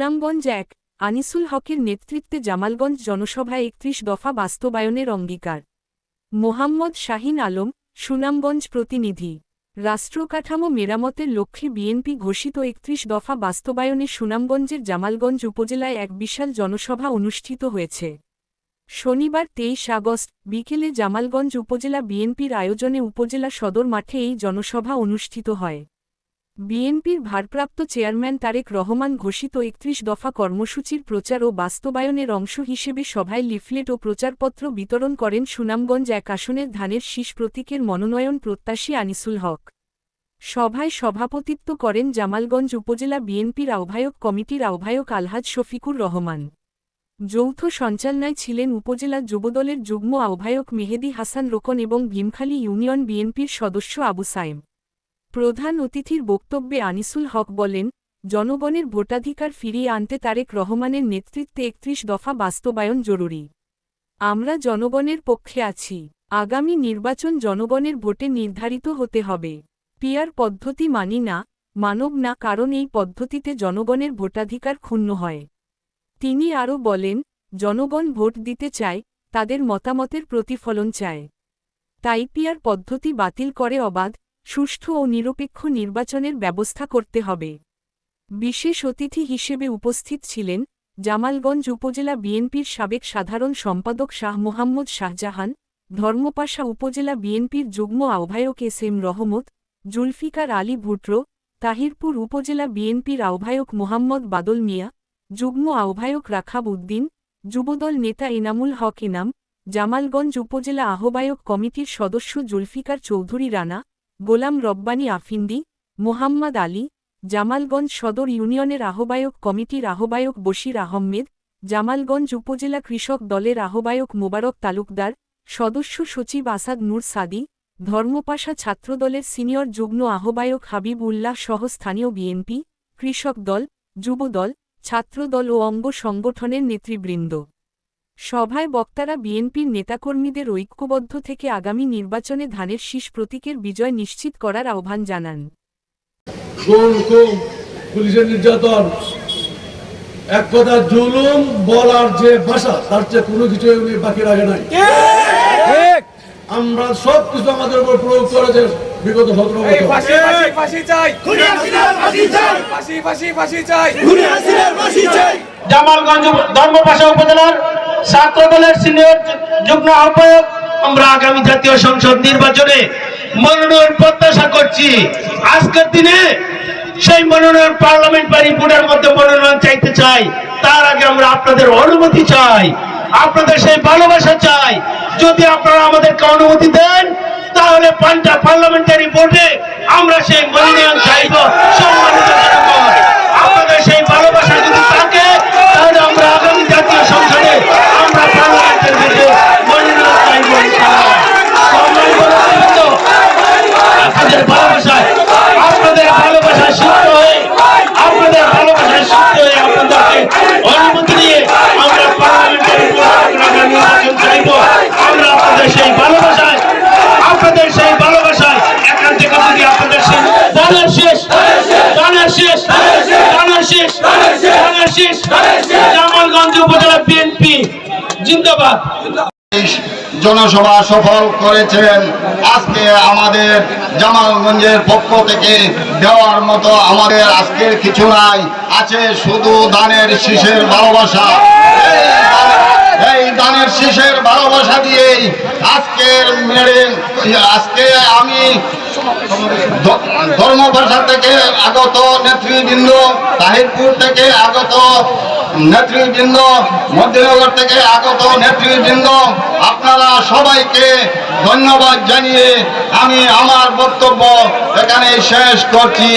সুনামগঞ্জ এক, আনিসুল হকের নেতৃত্বে জামালগঞ্জ জনসভায় একত্রিশ দফা বাস্তবায়নের অঙ্গীকার। মোহাম্মদ শাহিন আলম, সুনামগঞ্জ প্রতিনিধি। রাষ্ট্রকাঠামো মেরামতের লক্ষ্যে বিএনপি ঘোষিত একত্রিশ দফা বাস্তবায়নে সুনামগঞ্জের জামালগঞ্জ উপজেলায় এক বিশাল জনসভা অনুষ্ঠিত হয়েছে। শনিবার তেইশ আগস্ট, বিকেলে জামালগঞ্জ উপজেলা বিএনপির আয়োজনে উপজেলা সদর মাঠে এই জনসভা অনুষ্ঠিত হয়। বিএনপির ভারপ্রাপ্ত চেয়ারম্যান তারেক রহমান ঘোষিত একত্রিশ দফা কর্মসূচির প্রচার ও বাস্তবায়নের অংশ হিসেবে সভায় লিফলেট ও প্রচারপত্র বিতরণ করেন সুনামগঞ্জ এক আসনের ধানের শীষ প্রতীকের মনোনয়ন প্রত্যাশী আনিসুল হক। সভায় সভাপতিত্ব করেন জামালগঞ্জ উপজেলা বিএনপির আহ্বায়ক কমিটির আহ্বায়ক আলহাজ শফিকুর রহমান। যৌথ সঞ্চালনায় ছিলেন উপজেলা যুবদলের যুগ্ম আহ্বায়ক মেহেদি হাসান রোকন এবং ভীমখালী ইউনিয়ন বিএনপির সদস্য আবু সাইম প্রধান অতিথির বক্তব্যে আনিসুল হক বলেন, জনগণের ভোটাধিকার ফিরিয়ে আনতে তারেক রহমানের নেতৃত্বে একত্রিশ দফা বাস্তবায়ন জরুরি। আমরা জনগণের পক্ষে আছি। আগামী নির্বাচন জনগণের ভোটে নির্ধারিত হতে হবে। পিয়ার পদ্ধতি মানি না, মানব না, কারণ এই পদ্ধতিতে জনগণের ভোটাধিকার ক্ষুণ্ণ হয়। তিনি আরও বলেন, জনগণ ভোট দিতে চায়, তাদের মতামতের প্রতিফলন চায়। তাই পিয়ার পদ্ধতি বাতিল করে অবাধ সুষ্ঠু ও নিরপেক্ষ নির্বাচনের ব্যবস্থা করতে হবে। বিশেষ অতিথি হিসেবে উপস্থিত ছিলেন জামালগঞ্জ উপজেলা বিএনপির সাবেক সাধারণ সম্পাদক শাহ মোহাম্মদ শাহজাহান, ধর্মপাশা উপজেলা বিএনপির যুগ্ম আহ্বায়ক এস এম রহমত, জুলফিকার আলী ভুট্রো তাহিরপুর উপজেলা বিএনপির আহ্বায়ক মোহাম্মদ বাদল মিয়া, যুগ্ম আহ্বায়ক রাখাব উদ্দিন, যুবদল নেতা এনামুল হক এনাম, জামালগঞ্জ উপজেলা আহ্বায়ক কমিটির সদস্য জুলফিকার চৌধুরী রানা গোলাম রব্বানী আফিন্দি, মোহাম্মদ আলী, জামালগঞ্জ সদর ইউনিয়নের আহ্বায়ক কমিটির আহ্বায়ক বশির আহমেদ, জামালগঞ্জ উপজেলা কৃষক দলের আহ্বায়ক মোবারক তালুকদার, সদস্য সচিব আসাদ নূর সাদি, ধর্মপাশা ছাত্রদলের সিনিয়র যুগ্ম আহ্বায়ক হাবিব উল্লাহ সহ স্থানীয় বিএনপি, কৃষক দল যুবদল ছাত্রদল ও অঙ্গ সংগঠনের নেতৃবৃন্দ। সভায় বক্তারা বিএনপির নেতাকর্মীদের ঐক্যবদ্ধ থেকে আগামী নির্বাচনে ধানের শীষ প্রতীকের বিজয় নিশ্চিত করার আহ্বান জানান। পুলিশের নির্যাতন এক কথা জুলুম বলার যে ভাষা তার চেয়ে কোনো কিছু উনি বাকি রাখে নাই। আমরা সব কিছু আমাদের উপর প্রয়োগ করেছে বিগত সতেরো বছর। ফাঁসি ফাঁসি ফাঁসি চাই। খুনি হাসিনার ফাঁসি চাই। ফাঁসি ফাঁসি ফাঁসি চাই। খুনি হাসিনার ফাঁসি চাই। জামালগঞ্জ ধর্মপাশা উপজেলার ছাত্র দলের সিনিয়র যুগ্ম আহ্বায়ক, আমরা আগামী জাতীয় সংসদ নির্বাচনে মনোনয়ন প্রত্যাশা করছি। আজকের দিনে সেই মনোনয়ন পার্লামেন্টারি বোর্ডের মধ্যে মনোনয়ন চাইতে চাই, তার আগে আমরা আপনাদের অনুমতি চাই, আপনাদের সেই ভালোবাসা চাই। যদি আপনারা আমাদেরকে অনুমতি দেন, তাহলে পাল্টা পার্লামেন্টারি বোর্ডে আমরা সেই মনোনয়ন চাইব। সম্মানিত জনসভা সফল করেছেন আজকে আমাদের জামালগঞ্জের পক্ষ থেকে দেওয়ার মতো আমাদের আজকের কিছু নাই। আছে শুধু দানের শীষের ভালোবাসা। এই দানের- শীষের ভালোবাসা দিয়েই আজকের মেরে আজকে আমি ধর্মভাষা থেকে আগত নেতৃবৃন্দ, তাহিরপুর থেকে আগত নেতৃবৃন্দ, মধ্যনগর থেকে আগত নেতৃবৃন্দ, আপনারা সবাইকে ধন্যবাদ জানিয়ে আমি আমার বক্তব্য এখানে শেষ করছি।